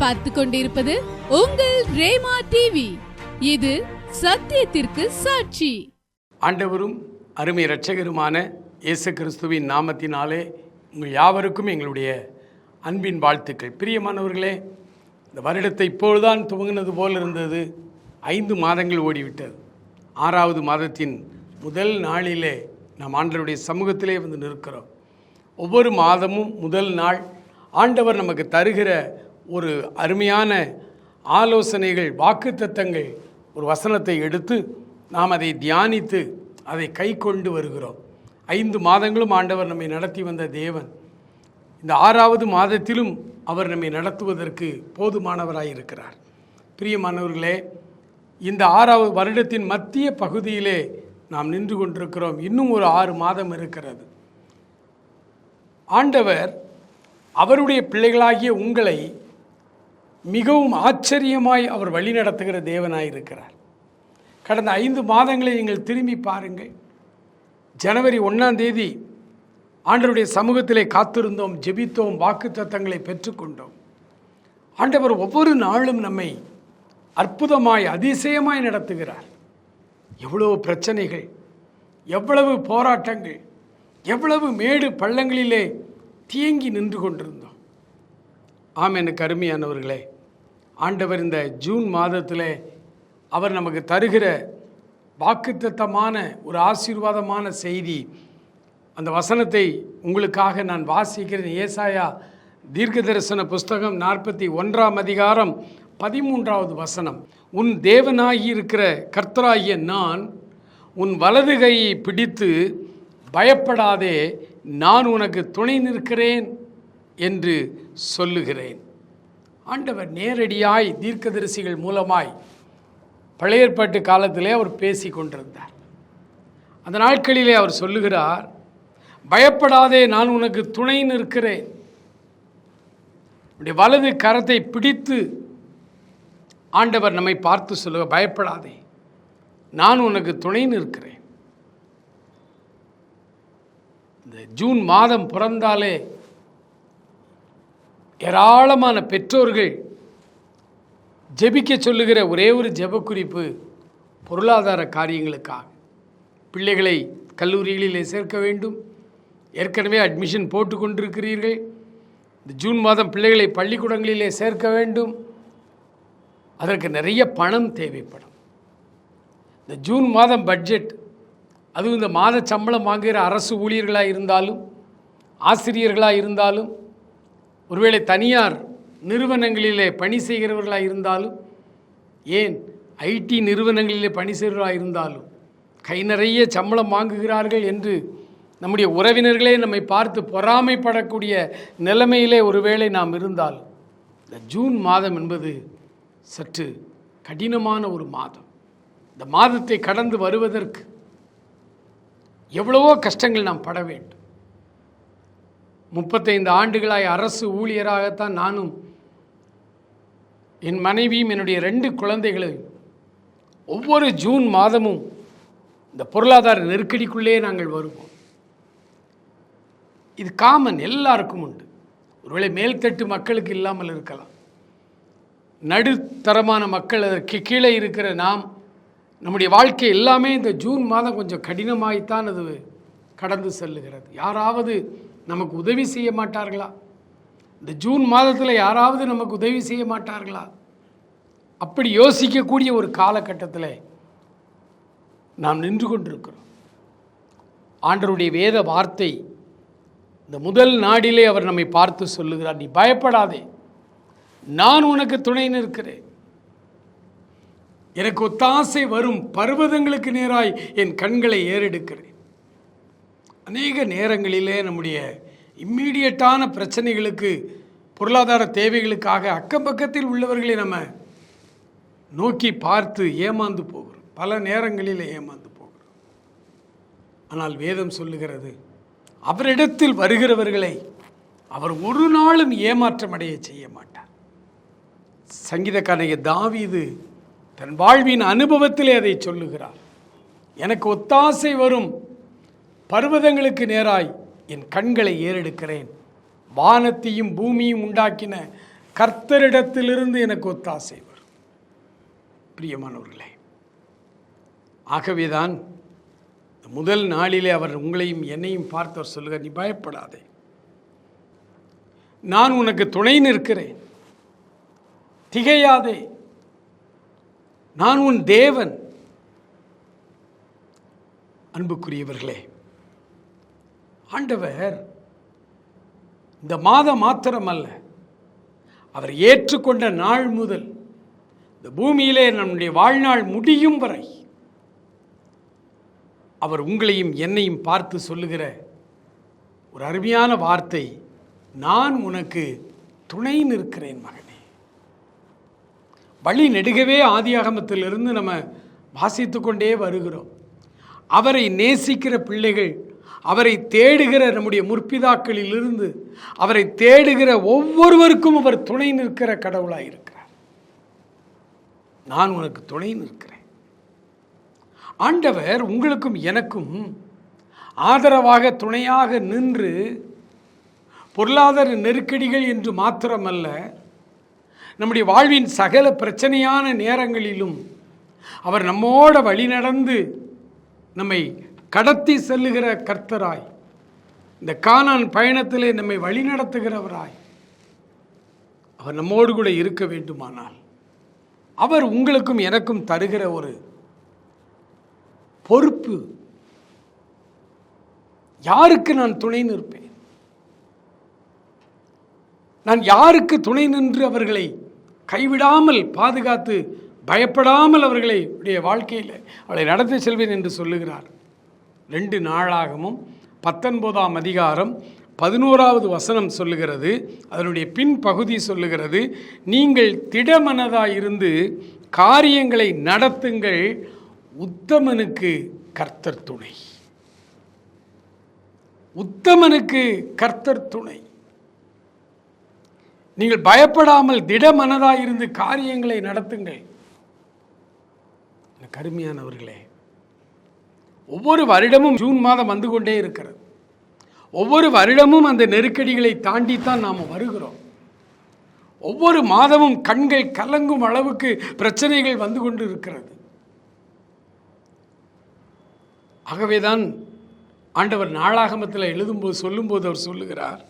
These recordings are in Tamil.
பார்த்து கொண்டிருப்பது உங்கள் ரேமா டிவி இது சத்தியத்திற்கு சாட்சி. ஆண்டவரும் அருமை இரட்சகருமான இயேசு கிறிஸ்துவின் நாமத்தினாலே உங்கள் யாவருக்கும் எங்களுடைய அன்பின் வாழ்த்துக்கள். பிரியமானவர்களே இந்த வருடத்தை இப்பொழுதுதான் துவங்கினது போல் இருந்தது. ஐந்து மாதங்கள் ஓடிவிட்டது. ஆறாவது மாதத்தின் முதல் நாளிலே நாம் ஆண்டவருடைய சமூகத்திலே வந்து நிற்கிறோம். ஒவ்வொரு மாதமும் முதல் நாள் ஆண்டவர் நமக்கு தருகிற ஒரு அருமையான ஆலோசனைகள் வாக்குத்தத்தங்கள் ஒரு வசனத்தை எடுத்து நாம் அதை தியானித்து அதை கை கொண்டு வருகிறோம். ஐந்து மாதங்களும் ஆண்டவர் நம்மை நடத்தி வந்த தேவன். இந்த ஆறாவது மாதத்திலும் அவர் நம்மை நடத்துவதற்கு போதுமானவராக இருக்கிறார். பிரியமானவர்களே இந்த ஆறாவது வருடத்தின் மத்திய பகுதியிலே நாம் நின்று கொண்டிருக்கிறோம். இன்னும் ஒரு ஆறு மாதம் இருக்கிறது. ஆண்டவர் அவருடைய பிள்ளைகளாகிய உங்களை மிகவும் ஆச்சரியமாய் அவர் வழிநடத்துகிற தேவனாய் இருக்கிறார் கடந்த ஐந்து மாதங்களை நீங்கள் திரும்பி பாருங்கள். ஜனவரி ஒன்றாம் தேதி ஆண்டவருடைய சமூகத்திலே காத்திருந்தோம் ஜெபித்தோம் வாக்கு தத்தங்களை பெற்றுக்கொண்டோம். ஆண்டவர் ஒவ்வொரு நாளும் நம்மை அற்புதமாய் அதிசயமாய் நடத்துகிறார். எவ்வளவு பிரச்சனைகள் எவ்வளவு போராட்டங்கள் எவ்வளவு மேடு பள்ளங்களிலே தீங்கி நின்று கொண்டிருந்தோம் ஆம் எனக்கு அருமையானவர்களே ஆண்டவர் இந்த ஜூன் மாதத்தில் அவர் நமக்கு தருகிற வாக்குத்தத்தமான ஒரு ஆசீர்வாதமான செய்தி. அந்த வசனத்தை உங்களுக்காக நான் வாசிக்கிறேன். ஏசாயா தீர்க்க தரிசன புஸ்தகம் நாற்பத்தி ஒன்றாம் அதிகாரம் பதிமூன்றாவது வசனம். உன் தேவனாகி இருக்கிற கர்த்தராகிய நான் உன் வலது கையை பிடித்து பயப்படாதே நான் உனக்கு துணை நிற்கிறேன். என்று சொல்லுகிறேன். ஆண்டவர் நேரடியாய் தீர்க்கதரிசிகள் மூலமாய் பழையற்பாட்டு காலத்திலே அவர் பேசி கொண்டிருந்தார். அந்த நாட்களிலே அவர் சொல்லுகிறார் பயப்படாதே நான் உனக்கு துணை நிற்கிறேன். உடைய வலது கரத்தை பிடித்து ஆண்டவர் நம்மை பார்த்து சொல்லுவ பயப்படாதே நான் உனக்கு துணை நிற்கிறேன். இந்த ஜூன் மாதம் பிறந்தாலே ஏராளமான பெற்றோர்கள் ஜெபிக்க சொல்லுகிற ஒரே ஒரு ஜெபக்குறிப்பு பொருளாதார காரியங்களுக்காக. பிள்ளைகளை கல்லூரிகளிலே சேர்க்க வேண்டும். ஏற்கனவே அட்மிஷன் போட்டு கொண்டிருக்கிறீர்கள். இந்த ஜூன் மாதம் பிள்ளைகளை பள்ளிக்கூடங்களிலே சேர்க்க வேண்டும். அதற்கு நிறைய பணம் தேவைப்படும். இந்த ஜூன் மாதம் பட்ஜெட் அதுவும் இந்த மாத சம்பளம் வாங்குகிற அரசு ஊழியர்களாக இருந்தாலும் ஆசிரியர்களாக இருந்தாலும் ஒருவேளை தனியார் நிறுவனங்களிலே பணி செய்கிறவர்களாக இருந்தாலும் ஏன் ஐடி நிறுவனங்களிலே பணி செய்கிறவர்களாக இருந்தாலும் கை நிறைய சம்பளம் வாங்குகிறார்கள் என்று நம்முடைய உறவினர்களே நம்மை பார்த்து பொறாமைப்படக்கூடிய நிலைமையிலே ஒருவேளை நாம் இருந்தால் இந்த ஜூன் மாதம் என்பது சற்று கடினமான ஒரு மாதம். இந்த மாதத்தை கடந்து வருவதற்கு எவ்வளவோ கஷ்டங்கள் நாம் பட வேண்டும். முப்பத்தைந்து ஆண்டுகளாய் அரசு ஊழியராகத்தான் நானும் என் மனைவியும் என்னுடைய ரெண்டு குழந்தைகளும் ஒவ்வொரு ஜூன் மாதமும் இந்த பொருளாதார நெருக்கடிக்குள்ளே நாங்கள் வருவோம். இது காமன் எல்லாருக்கும் உண்டு. ஒருவேளை மேல்தட்டு மக்களுக்கு இல்லாமல் இருக்கலாம். நடுத்தரமான மக்கள் அதற்கு கீழே இருக்கிற நாம் நம்முடைய வாழ்க்கை எல்லாமே இந்த ஜூன் மாதம் கொஞ்சம் கடினமாகத்தான் அது கடந்து செல்லுகிறது. யாராவது நமக்கு உதவி செய்ய மாட்டார்களா? இந்த ஜூன் மாதத்தில் யாராவது நமக்கு உதவி செய்ய மாட்டார்களா? அப்படி யோசிக்கக்கூடிய ஒரு காலகட்டத்தில் நாம் நின்று கொண்டிருக்கிறோம். ஆண்டருடைய வேத வார்த்தை இந்த முதல் நாடிலே அவர் நம்மை பார்த்து சொல்லுகிறார் நீ பயப்படாதே. நான் உனக்கு துணை நிற்கிறேன். எனக்கு ஒத்தாசை வரும் பர்வதங்களுக்கு நேராய் என் கண்களை ஏறெடுக்கிறேன். அநேக நேரங்களிலே நம்முடைய இம்மீடியட்டான பிரச்சனைகளுக்கு பொருளாதார தேவைகளுக்காக அக்கம் பக்கத்தில் உள்ளவர்களை நம்ம நோக்கி பார்த்து ஏமாந்து போகிறோம். பல நேரங்களில் ஏமாந்து போகிறோம். ஆனால் வேதம் சொல்லுகிறது அவரிடத்தில் வருகிறவர்களை அவர் ஒரு நாளும் ஏமாற்றம் அடைய செய்ய மாட்டார். சங்கீதக்காரனைய தாவீது தன் வாழ்வின் அனுபவத்திலே அதை சொல்லுகிறார். எனக்கு ஒத்தாசை வரும் பர்வதங்களுக்கு நேராய் என் கண்களை ஏறெடுக்கிறேன். வானத்தையும் பூமியும் உண்டாக்கின கர்த்தரிடத்திலிருந்து எனக்கு ஒத்தாசைவர் பிரியமானவர்களே ஆகவேதான் முதல் நாளிலே அவர் உங்களையும் என்னையும் பார்த்தவர் சொல்லுக நீ பயப்படாதே. நான் உனக்கு துணை நிற்கிறேன். திகையாதே. நான் உன் தேவன். அன்புக்குரியவர்களே ஆண்டவர் இந்த மாதம் மாத்திரமல்ல அவர் ஏற்றுக்கொண்ட நாள் முதல் இந்த பூமியிலே நம்முடைய வாழ்நாள் முடியும் வரை அவர் உங்களையும் என்னையும் பார்த்து சொல்லுகிற ஒரு அருமையான வார்த்தை நான் உனக்கு துணை நிற்கிறேன் மகனே. வழி நெடுகவே ஆதியாகமத்திலிருந்து நம்ம வாசித்து கொண்டே வருகிறோம். அவரை நேசிக்கிற பிள்ளைகள் அவரை தேடுகிற நம்முடைய முற்பிதாக்களிலிருந்து அவரை தேடுகிற ஒவ்வொருவருக்கும் அவர் துணை நிற்கிற கடவுளாக இருக்கிறார். நான் உனக்கு துணை நிற்கிறேன். ஆண்டவர் உங்களுக்கும் எனக்கும் ஆதரவாக துணையாக நின்று பொருளாதார நெருக்கடிகள் என்று மாத்திரமல்ல நம்முடைய வாழ்வின் சகல பிரச்சனையான நேரங்களிலும் அவர் நம்மோட வழி நடந்து நம்மை கடத்தி செல்லுகிற கர்த்தராய். இந்த கானான் பயணத்திலே நம்மை வழிநடத்துகிறவராய் அவர் நம்மோடு கூட இருக்க வேண்டுமானால் அவர் உங்களுக்கும் எனக்கும் தருகிற ஒரு பொறுப்பு. யாருக்கு நான் துணை நிற்பேன்? நான் யாருக்கு துணை நின்று அவர்களை கைவிடாமல் பாதுகாத்து பயப்படாமல் அவர்களை உடைய வாழ்க்கையில் அவளை நடத்தி செல்வேன் என்று சொல்லுகிறார்? ரெண்டு நாளாகவும் பத்தொன்பதாம் அதிகாரம் பதினோராவது வசனம் சொல்லுகிறது. அதனுடைய பின்பகுதி சொல்லுகிறது. நீங்கள் திடமனதாக இருந்து காரியங்களை நடத்துங்கள். உத்தமனுக்கு கர்த்தர் துணை. உத்தமனுக்கு கர்த்தர் துணை. நீங்கள் பயப்படாமல் திடமனதாக இருந்து காரியங்களை நடத்துங்கள். கருமையானவர்களே ஒவ்வொரு வருடமும் ஜூன் மாதம் வந்து கொண்டே இருக்கிறது. ஒவ்வொரு வருடமும் அந்த நெருக்கடிகளை தாண்டித்தான் நாம் வருகிறோம். ஒவ்வொரு மாதமும் கண்கள் கலங்கும் அளவுக்கு பிரச்சனைகள் வந்து கொண்டு இருக்கிறது. ஆகவேதான் ஆண்டவர் நாளாகமத்தில் எழுதும்போது சொல்லும்போது அவர் சொல்லுகிறார்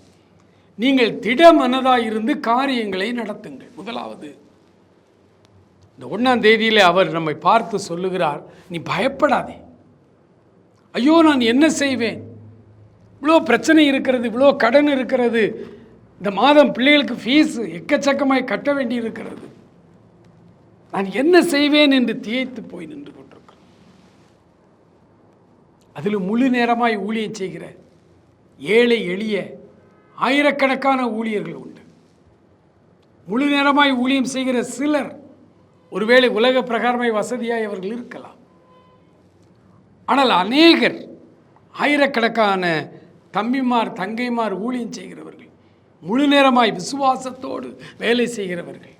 நீங்கள் திடமனதாய் இருந்து காரியங்களை நடத்துங்கள். முதலாவது இந்த ஒன்றாம் தேதியில் அவர் நம்மை பார்த்து சொல்லுகிறார் நீ பயப்படாதே. ஐயோ நான் என்ன செய்வேன்? இவ்வளோ பிரச்சனை இருக்கிறது இவ்வளோ கடன் இருக்கிறது. இந்த மாதம் பிள்ளைகளுக்கு ஃபீஸ் எக்கச்சக்கமாய் கட்ட வேண்டி இருக்கிறது நான் என்ன செய்வேன் என்று தியைத்து போய் நின்று கொண்டிருக்கிறேன். அதில் முழு நேரமாய் ஊழியம் செய்கிற ஏழை எளிய ஆயிரக்கணக்கான ஊழியர்கள் உண்டு. முழு நேரமாய் ஊழியம் செய்கிற சிலர் ஒருவேளை உலக பிரகாரமாய் வசதியாய் அவர்கள் இருக்கலாம். ஆனால் அநேகர் ஆயிரக்கணக்கான தம்பிமார் தங்கைமார் ஊழியம் செய்கிறவர்கள் முழு நேரமாய் விசுவாசத்தோடு வேலை செய்கிறவர்கள்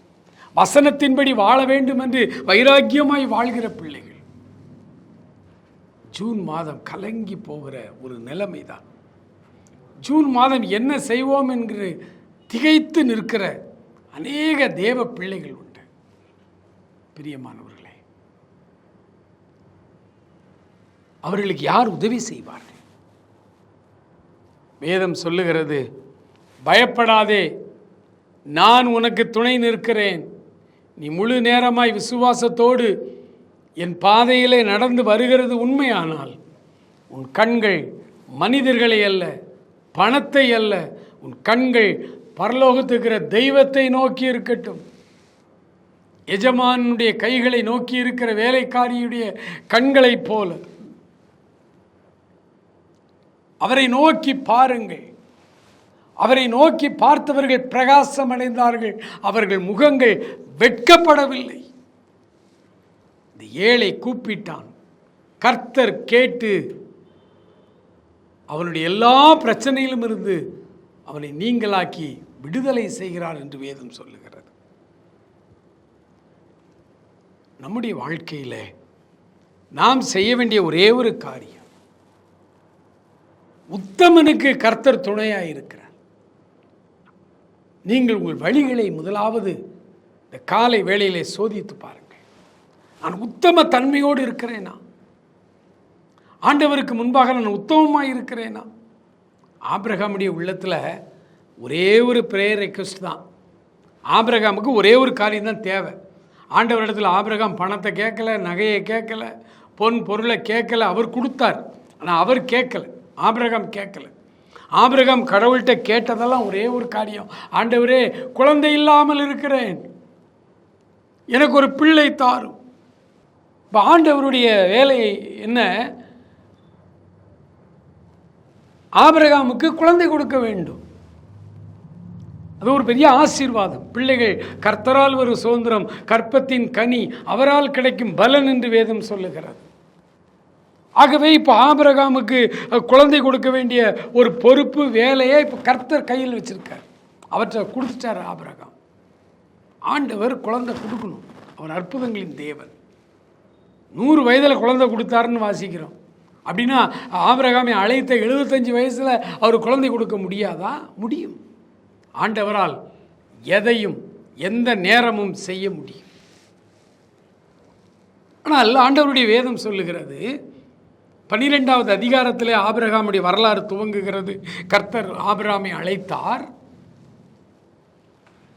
வசனத்தின்படி வாழ வேண்டும் என்று வைராக்கியமாய் வாழ்கிற பிள்ளைகள். ஜூன் மாதம் கலங்கி போகிற ஒரு நிலைமை தான் ஜூன் மாதம் என்ன செய்வோம் என்று திகைத்து நிற்கிற அநேக தேவ பிள்ளைகள் உண்டு. பிரியமானவர் அவர்களுக்கு யார் உதவி செய்வார்கள்? வேதம் சொல்லுகிறது பயப்படாதே நான் உனக்கு துணை நிற்கிறேன். நீ முழு நேரமாய் விசுவாசத்தோடு என் பாதையிலே நடந்து வருகிறது உண்மையானால் உன் கண்கள் மனிதர்களை அல்ல பணத்தை அல்ல உன் கண்கள் பரலோகத்துக்கிற தெய்வத்தை நோக்கி இருக்கட்டும். எஜமானுடைய கைகளை நோக்கி இருக்கிற வேலைக்காரியுடைய கண்களைப் போல. அவரை நோக்கி பாருங்கள். அவரை நோக்கி பார்த்தவர்கள் பிரகாசம் அடைந்தார்கள். அவர்கள் முகங்கள் வெட்கப்படவில்லை. இந்த ஏழை கூப்பிட்டான். கர்த்தர் கேட்டு அவனுடைய எல்லா பிரச்சனையிலும் இருந்து அவனை நீங்களாக்கி விடுதலை செய்கிறார் என்று வேதம் சொல்லுகிறது. நம்முடைய வாழ்க்கையில் நாம் செய்ய வேண்டிய ஒரே ஒரு காரியம் உத்தமனுக்கு கர்த்தர் துணையாக இருக்கிறார் நீங்கள் உங்கள் வழிகளை முதலாவது இந்த காலை வேளையிலே சோதித்து பாருங்கள். நான் உத்தம தன்மையோடு இருக்கிறேனா? ஆண்டவருக்கு முன்பாக நான் உத்தமமாக இருக்கிறேனா? ஆபிரகாமுடைய உள்ளத்தில் ஒரே ஒரு ப்ரேயர் ரெக்வஸ்ட் தான். ஆபிரகாமுக்கு ஒரே ஒரு காரியம் தான் தேவை ஆண்டவரிடத்தில் ஆபிரகாம் பணத்தை கேட்கல நகையை கேட்கல பொன் பொருளை கேட்கல அவர் கொடுத்தார். ஆனால் அவர் கேட்கல. ஆபிரகம் கேட்கல. ஆபிரகம் கடவுள்கிட்ட கேட்டதெல்லாம் ஒரே ஒரு காரியம். ஆண்டவரே குழந்தை இல்லாமல் இருக்கிறேன். எனக்கு ஒரு பிள்ளை தாரும். இப்போ ஆண்டவருடைய வேலை என்ன? ஆபிரகாமுக்கு குழந்தை கொடுக்க வேண்டும். அது ஒரு பெரிய ஆசீர்வாதம். பிள்ளைகள் கர்த்தரால் ஒரு சுதந்திரம் கற்பத்தின் கனி அவரால் கிடைக்கும் பலன் என்று வேதம் சொல்லுகிறது. ஆகவே இப்போ ஆபிரகாமுக்கு குழந்தை கொடுக்க வேண்டிய ஒரு பொறுப்பு வேலையை இப்போ கர்த்தர் கையில் வச்சிருக்கார். அவற்றை கொடுத்துட்டார் ஆபிரகாம். ஆண்டவர் குழந்தை கொடுக்கணும். அவர் அற்புதங்களின் தேவன். நூறு வயதில் குழந்தை கொடுத்தாருன்னு வாசிக்கிறோம். அப்படின்னா ஆபிரகாமை அழைத்த எழுபத்தஞ்சு வயசில் அவர் குழந்தை கொடுக்க முடியாதா? முடியும். ஆண்டவரால் எதையும் எந்த நேரமும் செய்ய முடியும். ஆனால் ஆண்டவருடைய வேதம் சொல்லுகிறது பன்னிரெண்டாவது அதிகாரத்தில் ஆபிரகாமுடைய வரலாறு துவங்குகிறது. கர்த்தர் ஆபிரகாமை அழைத்தார்.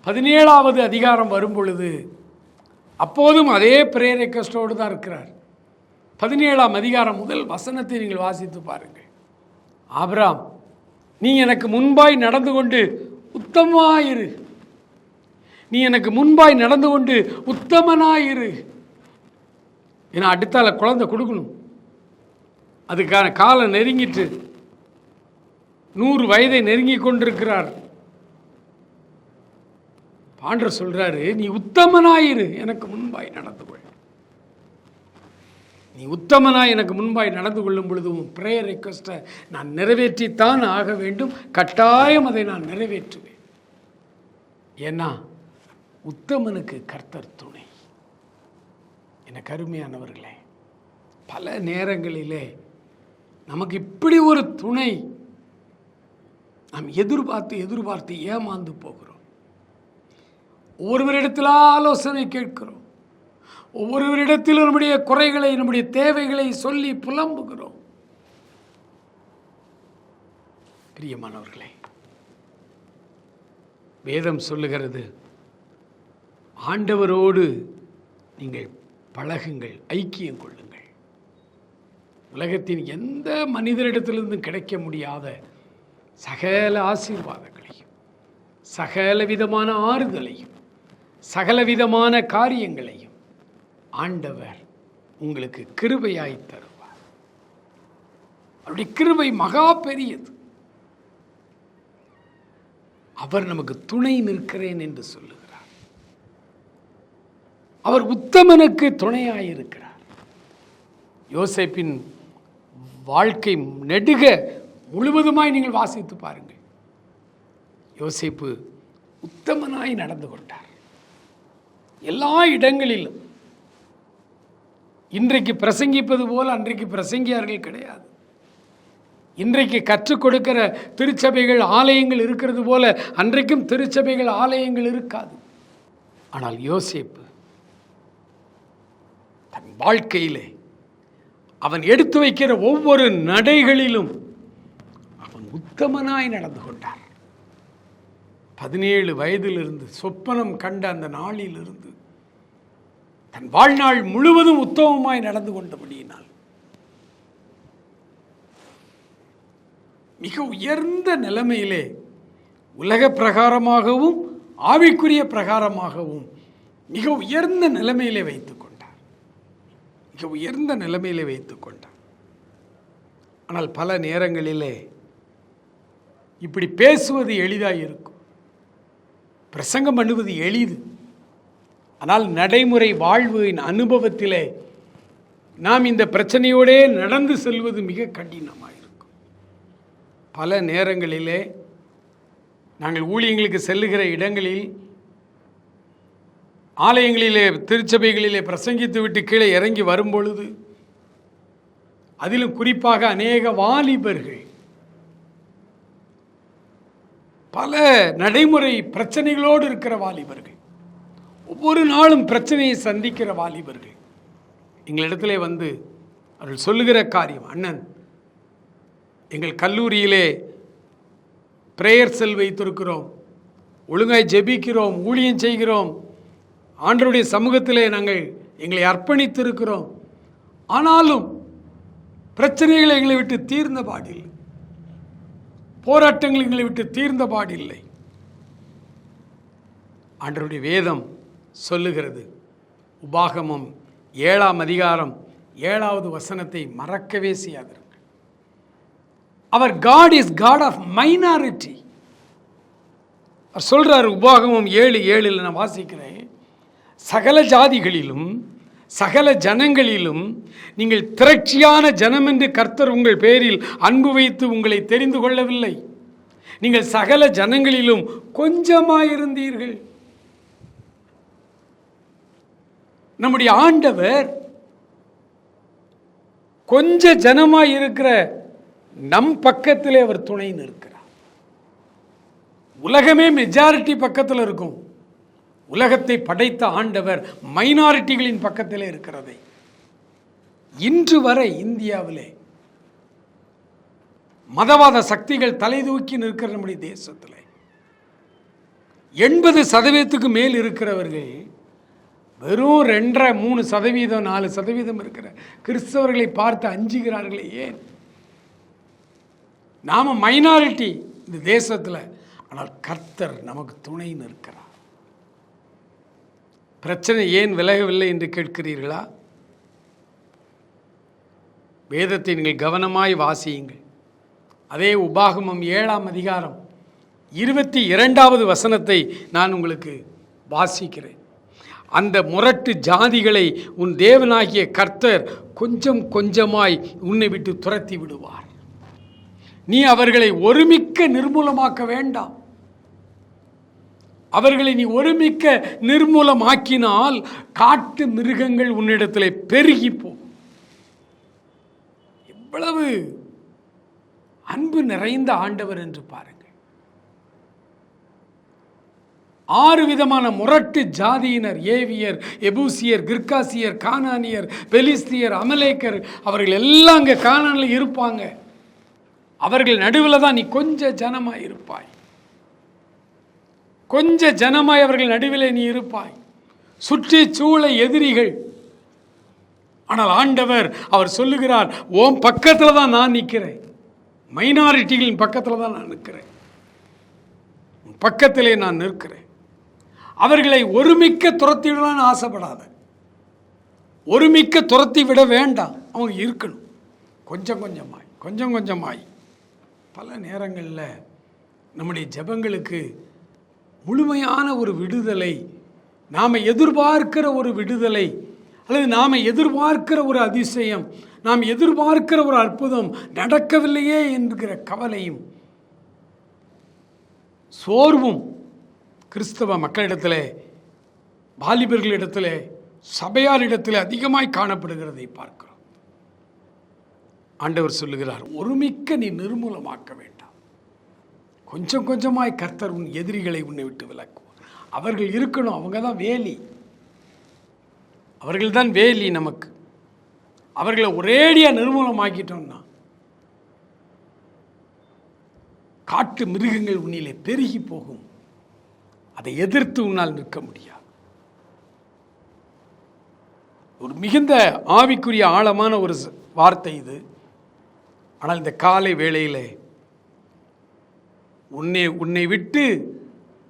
பதினேழாவது அதிகாரம் வரும் பொழுது அப்போதும் அதே பிரேயர் ரெக்வஸ்டோடு தான் இருக்கிறார். பதினேழாம் அதிகாரம் முதல் வசனத்தை நீங்கள் வாசித்து பாருங்கள். ஆபிராம் நீ எனக்கு முன்பாய் நடந்து கொண்டு உத்தமாயிரு நீ எனக்கு முன்பாய் நடந்து கொண்டு உத்தமனாயிரு ஏன்னா அடுத்தால குழந்தை கொடுக்கணும். அதுக்கான காலம் நெருங்கிட்டு நூறு வயதை நெருங்கி கொண்டிருக்கிறார். பாண்டர் சொல்றாரு நீ உத்தமனாயிரு எனக்கு முன்பாய் நடந்து கொள். நீ உத்தமனாய் எனக்கு முன்பாய் நடந்து கொள்ளும் பொழுது உன் ப்ரேயர் ரெக்வஸ்ட்டை நான் நிறைவேற்றித்தான் ஆக வேண்டும். கட்டாயம் அதை நான் நிறைவேற்றுவேன். ஏன்னா உத்தமனுக்கு கர்த்தர் துணை. என கருமையானவர்களே பல நேரங்களிலே நமக்கு இப்படி ஒரு துணை நாம் எதிர்பார்த்து எதிர்பார்த்து ஏமாந்து போகிறோம். ஒவ்வொருவரிடத்தில் ஆலோசனை கேட்கிறோம். ஒவ்வொருவரிடத்திலும் நம்முடைய குறைகளை நம்முடைய தேவைகளை சொல்லி புலம்புகிறோம். பிரியமானவர்களே வேதம் சொல்லுகிறது ஆண்டவரோடு நீங்கள் பழகுங்கள் ஐக்கியம் கொள்ளுங்கள். உலகத்தின் எந்த மனிதரிடத்திலிருந்தும் கிடைக்க முடியாத சகல ஆசீர்வாதங்களையும் சகல விதமான ஆறுதலையும் சகல விதமான காரியங்களையும் ஆண்டவர் உங்களுக்கு கிருபையாய் தருவார். அவருடைய கிருபை மகா பெரியது. அவர் நமக்கு துணை நிற்கிறேன் என்று சொல்லுகிறார். அவர் உத்தமனுக்கு துணையாயிருக்கிறார். யோசேப்பின் வாழ்க்கை நெடுக முழுவதுமாய் நீங்கள் வாசித்து பாருங்கள். யோசிப்பு உத்தமனாய் நடந்து கொண்டார். எல்லா இடங்களிலும். இன்றைக்கு பிரசங்கிப்பது போல் அன்றைக்கு பிரசங்கியார்கள் கிடையாது. இன்றைக்கு கற்றுக் கொடுக்கிற திருச்சபைகள் ஆலயங்கள் இருக்கிறது போல அன்றைக்கும் திருச்சபைகள் ஆலயங்கள் இருக்காது. ஆனால் யோசிப்பு தன் வாழ்க்கையிலே அவன் எடுத்து வைக்கிற ஒவ்வொரு நடைகளிலும் அவன் உத்தமனாய் நடந்து கொண்டார் பதினேழு வயதிலிருந்து சொப்பனம் கண்ட அந்த நாளிலிருந்து தன் வாழ்நாள் முழுவதும் உத்தமமாய் நடந்து கொண்டபடியினால் மிக உயர்ந்த நிலைமையிலே உலக பிரகாரமாகவும் ஆவிக்குரிய பிரகாரமாகவும் மிக உயர்ந்த நிலைமையிலே வைத்துக் மிக உயர்ந்த நிலைமையிலே வைத்து கொண்டார் ஆனால் பல நேரங்களிலே இப்படி பேசுவது எளிதாக இருக்கும். பிரசங்கம் பண்ணுவது எளிது. ஆனால் நடைமுறை வாழ்வின் அனுபவத்திலே நாம் இந்த பிரச்சனையோடே நடந்து செல்வது மிக கடினமாக இருக்கும். பல நேரங்களிலே நாங்கள் ஊழியங்களுக்கு செல்லுகிற இடங்களில் ஆலயங்களிலே திருச்சபைகளிலே பிரசங்கித்து விட்டு கீழே இறங்கி வரும்பொழுது அதிலும் குறிப்பாக அநேக வாலிபர்கள் பல நடைமுறை பிரச்சனைகளோடு இருக்கிற வாலிபர்கள் ஒவ்வொரு நாளும் பிரச்சனையை சந்திக்கிற வாலிபர்கள். எங்களிடத்திலே வந்து அவர்கள் சொல்லுகிற காரியம் அண்ணன் எங்கள் கல்லூரியிலே பிரேயர் செல் வைத்திருக்கிறோம் ஒழுங்காய் ஜெபிக்கிறோம் ஊழியம் செய்கிறோம் ஆண்டருடைய சமூகத்திலே நாங்கள் எங்களை அர்ப்பணித்திருக்கிறோம். ஆனாலும் பிரச்சனைகளை எங்களை விட்டு தீர்ந்த பாடில்லை. போராட்டங்கள் எங்களை விட்டு தீர்ந்த பாடில்லை. ஆண்டருடைய வேதம் சொல்லுகிறது. உபாகமம் ஏழாம் அதிகாரம் ஏழாவது வசனத்தை மறக்கவே செய்யாதிருங்கள். அவர் God is God of minority அவர் சொல்றார் உபாகமம் ஏழு ஏழில் நான் வாசிக்கிறேன். சகல ஜாதிகளிலும் சகல ஜனங்களிலும் நீங்கள் திரட்சியான ஜனம் என்று கர்த்தர் உங்கள் பேரில் அன்பு வைத்து உங்களை தெரிந்து கொள்ளவில்லை. நீங்கள் சகல ஜனங்களிலும் கொஞ்சமாயிருந்தீர்கள். நம்முடைய ஆண்டவர் கொஞ்ச ஜனமாய் இருக்கிற நம் பக்கத்திலே அவர் துணை நிற்கிறார். உலகமே மெஜாரிட்டி பக்கத்தில் இருக்கும். உலகத்தை படைத்த ஆண்டவர் மைனாரிட்டிகளின் பக்கத்திலே இருக்கிறதை. இன்று வரை இந்தியாவிலே மதவாத சக்திகள் தலைதூக்கி நிற்கிற நம்முடைய தேசத்தில் எண்பது சதவீதத்துக்கு மேல் இருக்கிறவர்கள் வெறும் ரெண்டரை மூணு சதவீதம் நாலு சதவீதம் இருக்கிற கிறிஸ்தவர்களை பார்த்து அஞ்சுகிறார்களே ஏன்? நாம மைனாரிட்டி இந்த தேசத்தில் ஆனால் கர்த்தர் நமக்கு துணை நிற்கிறார். பிரச்சனை ஏன் விலகவில்லை என்று கேட்கிறீர்களா? வேதத்தை நீங்கள் கவனமாய் வாசியுங்கள். அதே உபாகமம் ஏழாம் அதிகாரம் இருபத்தி இரண்டாவது வசனத்தை நான் உங்களுக்கு வாசிக்கிறேன். அந்த முரட்டு ஜாதிகளை உன் தேவனாகிய கர்த்தர் கொஞ்சம் கொஞ்சமாய் உன்னை விட்டு துரத்தி விடுவார். நீ அவர்களை ஒருமிக்க நிர்மூலமாக்க வேண்டாம். அவர்களை நீ ஒருமிக்க நிர்மூலமாக்கினால் காட்டு மிருகங்கள் உன்னிடத்தில் பெருகி எவ்வளவு அன்பு நிறைந்த ஆண்டவர் என்று பாருங்கள். ஆறு விதமான முரட்டு ஜாதியினர் ஏவியர் எபூசியர் கிர்காசியர் கானானியர் பெலிஸ்தியர் அமலேக்கர் அவர்கள் எல்லாம் அங்கே கானானில் இருப்பாங்க. அவர்கள் நடுவில் தான் நீ கொஞ்சம் ஜனமாக இருப்பாய் கொஞ்ச ஜனமாய் அவர்கள் நடுவில் நீ இருப்பாய். சுற்றி சூழ எதிரிகள். ஆனால் ஆண்டவர் அவர் சொல்லுகிறார் ஓம் பக்கத்தில் தான் நான் நிற்கிறேன். மைனாரிட்டிகளின் பக்கத்தில் தான் நான் நிற்கிறேன். பக்கத்திலே நான் நிற்கிறேன். அவர்களை ஒருமிக்க துரத்தி விடலான்னு ஆசைப்படாத. ஒருமிக்க துரத்தி விட வேண்டாம். அவங்க இருக்கணும். கொஞ்சம் கொஞ்சமாய் கொஞ்சம் கொஞ்சமாய். பல நேரங்களில் நம்முடைய ஜெபங்களுக்கு முழுமையான ஒரு விடுதலை. நாம் எதிர்பார்க்கிற ஒரு விடுதலை. அல்லது நாம் எதிர்பார்க்கிற ஒரு அதிசயம். நாம் எதிர்பார்க்கிற ஒரு அற்புதம் நடக்கவில்லையே என்கிற கவலையும் சோர்வும் கிறிஸ்தவ மக்களிடத்திலே வாலிபர்களிடத்திலே சபையாரிடத்தில் அதிகமாய் காணப்படுகிறதை பார்க்கிறோம். ஆண்டவர் சொல்லுகிறார் ஒருமிக்க நீ நிர்மூலமாக்க வேண்டும். கொஞ்சம் கொஞ்சமாய் கர்த்தர் உன் எதிரிகளை உன்னை விட்டு விலக்குவார். அவர்கள் இருக்கணும் அவங்க தான் வேலி. அவர்கள் தான் வேலி நமக்கு. அவர்களை ஒரேடியாக நிர்மூலமாக்கிட்டோம்னா காட்டு மிருகங்கள் உன்னிலே பெருகி போகும். அதை எதிர்த்து உன்னால் நிற்க முடியாது. ஒரு மிகுந்த ஆவிக்குரிய ஆழமான ஒரு வார்த்தை இது. ஆனால் இந்த காலை வேளையிலே உன்னை உன்னை விட்டு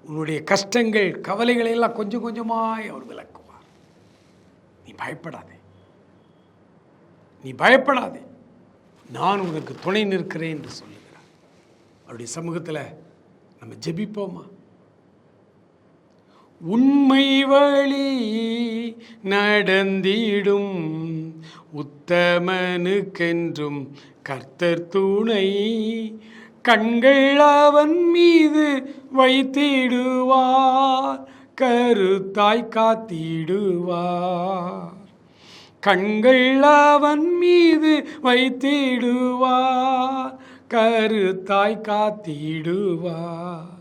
உன்னுடைய கஷ்டங்கள் கவலைகளை எல்லாம் கொஞ்சம் கொஞ்சமாய் அவர் விளக்குவார். நீ பயப்படாதே. நீ பயப்படாதே. நான் உனக்கு துணை நிற்கிறேன் என்று சொல்லுகிறார். அவருடைய சமூகத்தில் நம்ம ஜெபிப்போமா? உண்மை வழி நடந்திடும். உத்தமனுக்கென்றும் கர்த்தர் துணை கண்கள் அவன் மீது வைத்திடுவார் கருத்தாய் காத்திடுவார். கண்கள் அவன் மீது வைத்திடுவார் கருத்தாய் காத்திடுவார்.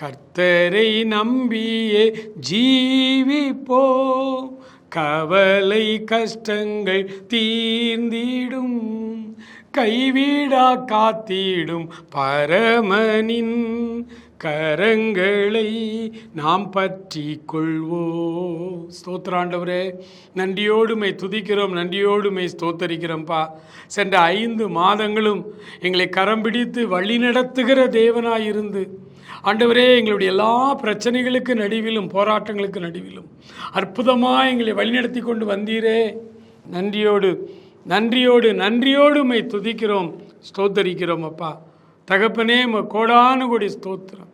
கர்த்தரை நம்பியே ஜீவிப்போம் கவலை கஷ்டங்கள் தீர்ந்திடும். கைவிடா காத்திடும் பரமனின் கரங்களை நாம் பற்றி கொள்வோ. ஸ்தோத்திராண்டவரே நன்றியோடுமை துதிக்கிறோம் நன்றியோடுமை ஸ்தோத்தரிக்கிறோம்ப்பா சென்ற ஐந்து மாதங்களும் எங்களை கரம் பிடித்து வழி நடத்துகிற தேவனாயிருந்து. ஆண்டவரே எங்களுடைய எல்லா பிரச்சனைகளுக்கு நடுவிலும் போராட்டங்களுக்கு நடுவிலும் அற்புதமாக எங்களை வழிநடத்தி கொண்டு வந்தீரே. நன்றியோடு நன்றியோடு நன்றியோடு உமை துதிக்கிறோம் ஸ்தோத்தரிக்கிறோம் அப்பா. தகப்பனே கோடானு கோடி ஸ்தோத்திரம்.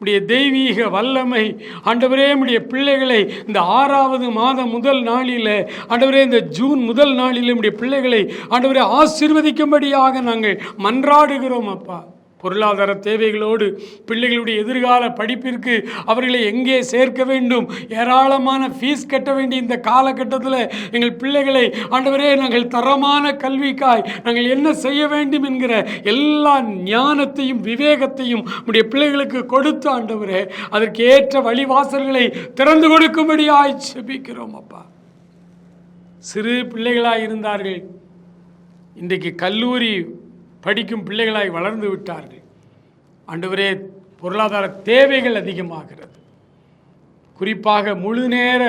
உடைய தெய்வீக வல்லமை ஆண்டவரே உடைய பிள்ளைகளை இந்த ஆறாவது மாதம் முதல் நாளில் ஆண்டவரே இந்த ஜூன் முதல் நாளில் உடைய பிள்ளைகளை ஆண்டவரே ஆசீர்வதிக்கும்படியாக நாங்கள் மன்றாடுகிறோம் அப்பா. பொருளாதார தேவைகளோடு பிள்ளைகளுடைய எதிர்கால படிப்பிற்கு அவர்களை எங்கே சேர்க்க வேண்டும்? ஏராளமான ஃபீஸ் கட்ட வேண்டிய இந்த காலகட்டத்தில் எங்கள் பிள்ளைகளை ஆண்டவரே நாங்கள் தரமான கல்விக்காய் நாங்கள் என்ன செய்ய வேண்டும் என்கிற எல்லா ஞானத்தையும் விவேகத்தையும் உடைய பிள்ளைகளுக்கு கொடுத்து ஆண்டவரே அதற்கு ஏற்ற வழிவாசல்களை திறந்து கொடுக்கும்படியாய் செபிக்கிறோம் அப்பா. சிறு பிள்ளைகளாக இருந்தார்கள். இன்றைக்கு கல்லூரி படிக்கும் பிள்ளைகளாய் வளர்ந்து விட்டார்கள். ஆண்டவரே பொருளாதார தேவைகள் அதிகமாகிறது. குறிப்பாக முழு நேர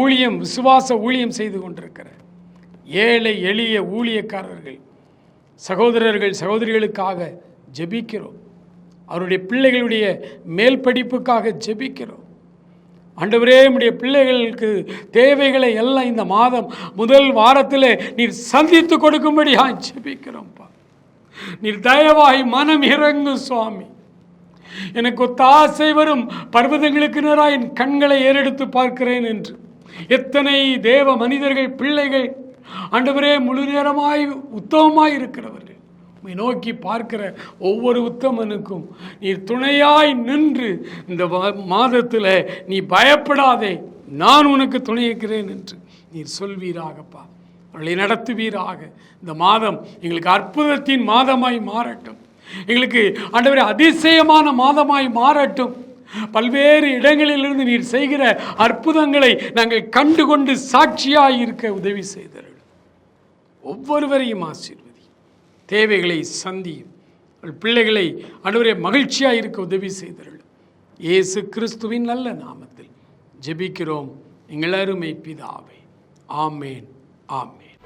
ஊழியம் விசுவாச ஊழியம் செய்து கொண்டிருக்கிற ஏழை எளிய ஊழியக்காரர்கள் சகோதரர்கள் சகோதரிகளுக்காக ஜெபிக்கிறோம். அவருடைய பிள்ளைகளுடைய மேல் படிப்புக்காக ஜெபிக்கிறோம். ஆண்டவரே நம்முடைய பிள்ளைகளுக்கு தேவைகளை எல்லாம் இந்த மாதம் முதல் வாரத்தில் நீர் சந்தித்து கொடுக்கும்படியாக ஜெபிக்கிறோம்ப்பா. நீர் தயவாய் மனம் இறங்கு சுவாமி. எனக்கு ஒத்தாசை வரும் பர்வதங்களுக்கு நேராக என் கண்களை ஏறெடுத்து பார்க்கிறேன் என்று. எத்தனை தேவ மனிதர்கள் பிள்ளைகள் ஆண்டவரே முழு நேரமாய் உத்தமமாய் இருக்கிறவர்கள். உம்மை நோக்கி பார்க்கிற ஒவ்வொரு உத்தமனுக்கும் நீர் துணையாய் நின்று இந்த மாதத்தில் நீ பயப்படாதே. நான் உனக்கு துணை இருக்கிறேன் என்று நீர் சொல்வீராகப்பா. அவர்களை நடத்துவீராக. இந்த மாதம் எங்களுக்கு அற்புதத்தின் மாதமாய் மாறட்டும். எங்களுக்கு ஆண்டவரே அதிசயமான மாதமாய் மாறட்டும். பல்வேறு இடங்களிலிருந்து நீர் செய்கிற அற்புதங்களை நாங்கள் கண்டுகொண்டு சாட்சியாய் இருக்க உதவி செய்தார்கள் ஒவ்வொருவரையும் ஆசீர்வதி தேவைகளை சந்தியும் உங்கள் பிள்ளைகளை அனுவரே மகிழ்ச்சியாக இருக்க உதவி செய்தர்கள் இயேசு கிறிஸ்துவின் நல்ல நாமத்தில் ஜெபிக்கிறோம். எங்கள் அருமை பிதாவை. ஆமேன். ஆமேன்.